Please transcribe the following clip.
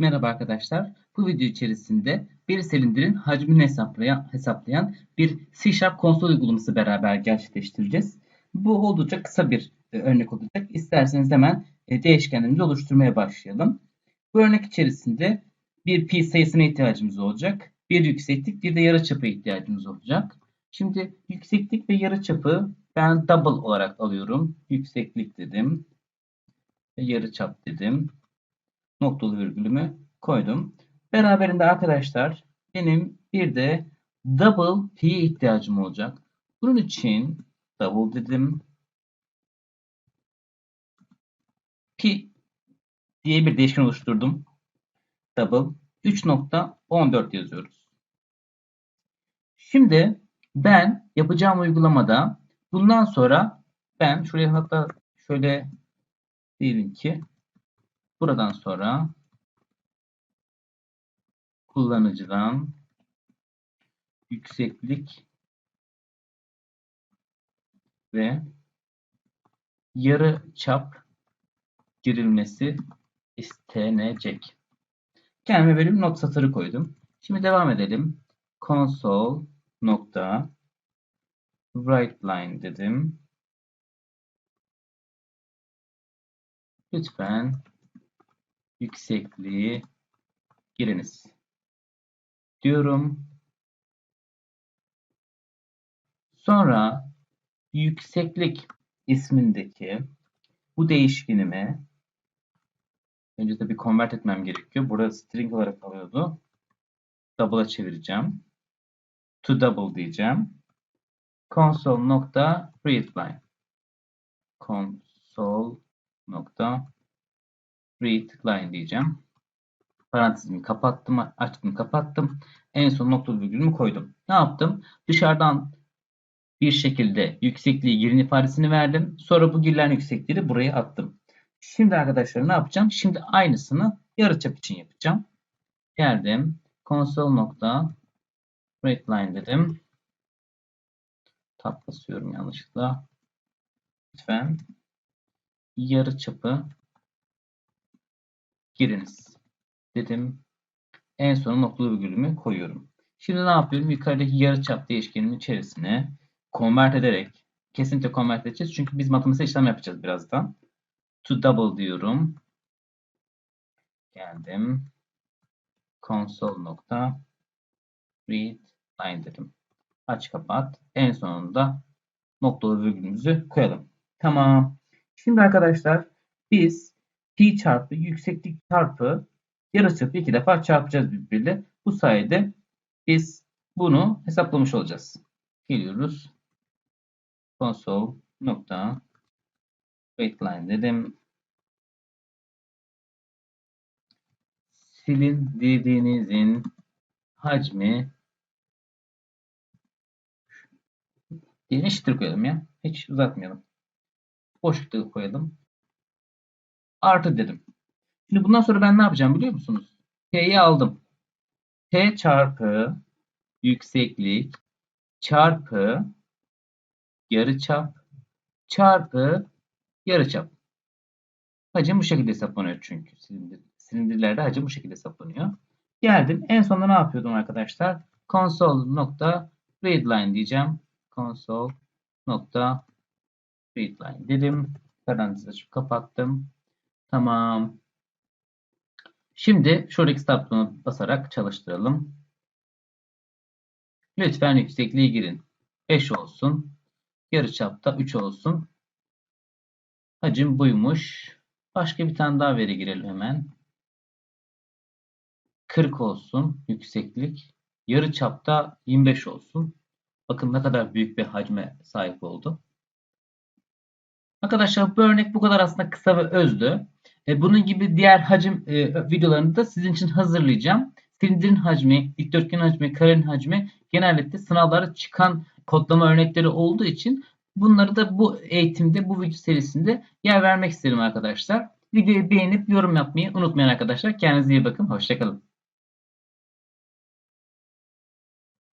Merhaba arkadaşlar. Bu video içerisinde bir silindirin hacmini hesaplayan, bir C Sharp konsol uygulaması beraber gerçekleştireceğiz. Bu oldukça kısa bir e, örnek olacak. İsterseniz hemen e, değişkenlerimizi oluşturmaya başlayalım. Bu örnek içerisinde bir pi sayısına ihtiyacımız olacak. Bir yükseklik, bir de yarıçapı ihtiyacımız olacak. Şimdi yükseklik ve yarıçapı ben double olarak alıyorum. Yükseklik dedim. Yarıçap dedim noktalı virgülümü koydum. Beraberinde arkadaşlar benim bir de double pi'ye ihtiyacım olacak. Bunun için double dedim. Pi diye bir değişken oluşturdum. Double 3.14 yazıyoruz. Şimdi ben yapacağım uygulamada bundan sonra ben şuraya hatta şöyle diyelim ki Buradan sonra kullanıcıdan yükseklik ve yarı çap girilmesi istenecek. Kendime bir not satırı koydum. Şimdi devam edelim. Console nokta write line dedim. Lütfen yüksekliği giriniz. Diyorum. Sonra yükseklik ismindeki bu değişkenime önce tabii convert etmem gerekiyor. Burada string olarak alıyordu. Double'a çevireceğim. To double diyeceğim. Console nokta read line diyeceğim. Parantezimi kapattım, açtım, kapattım. En son nokta virgülümü koydum. Ne yaptım? Dışarıdan bir şekilde yüksekliği girin ifadesini verdim. Sonra bu girilen yüksekliği buraya attım. Şimdi arkadaşlar ne yapacağım? Şimdi aynısını yarıçap için yapacağım. Geldim. Console nokta line dedim. Tab basıyorum yanlışlıkla. Lütfen yarıçapı giriniz dedim. En son noktalı virgülümü koyuyorum. Şimdi ne yapıyorum? Yukarıdaki yarıçap değişkenimin içerisine convert ederek kesinlikle convert edeceğiz. Çünkü biz matematiksel işlem yapacağız birazdan. To double diyorum. Geldim. Console nokta read line dedim. Aç kapat. En sonunda noktalı virgülümüzü koyalım. Tamam. Şimdi arkadaşlar biz pi çarpı yükseklik çarpı yarıçapı iki defa çarpacağız birbiriyle. Bu sayede biz bunu hesaplamış olacağız. Geliyoruz. Console nokta line dedim. Silin dediğinizin hacmi eşittir koyalım ya. Hiç uzatmayalım. Boşlukta koyalım artı dedim. Şimdi bundan sonra ben ne yapacağım biliyor musunuz? P'yi aldım. P çarpı yükseklik çarpı yarıçap çarpı yarıçap. Hacim bu şekilde hesaplanıyor çünkü. Silindir, silindirlerde hacim bu şekilde hesaplanıyor. Geldim. En sonunda ne yapıyordum arkadaşlar? Console nokta readline diyeceğim. Console nokta readline dedim. Parantez açıp kapattım. Tamam. Şimdi şuradaki start basarak çalıştıralım. Lütfen yüksekliği girin. 5 olsun. Yarıçapta 3 olsun. Hacim buymuş. Başka bir tane daha veri girelim hemen. 40 olsun yükseklik. Yarıçapta 25 olsun. Bakın ne kadar büyük bir hacme sahip oldu. Arkadaşlar bu örnek bu kadar aslında kısa ve özdü. E, bunun gibi diğer hacim e, videolarını da sizin için hazırlayacağım. Silindirin hacmi, dikdörtgen hacmi, karenin hacmi genellikle sınavlara çıkan kodlama örnekleri olduğu için bunları da bu eğitimde, bu video serisinde yer vermek isterim arkadaşlar. Videoyu beğenip yorum yapmayı unutmayın arkadaşlar. Kendinize iyi bakın. Hoşçakalın.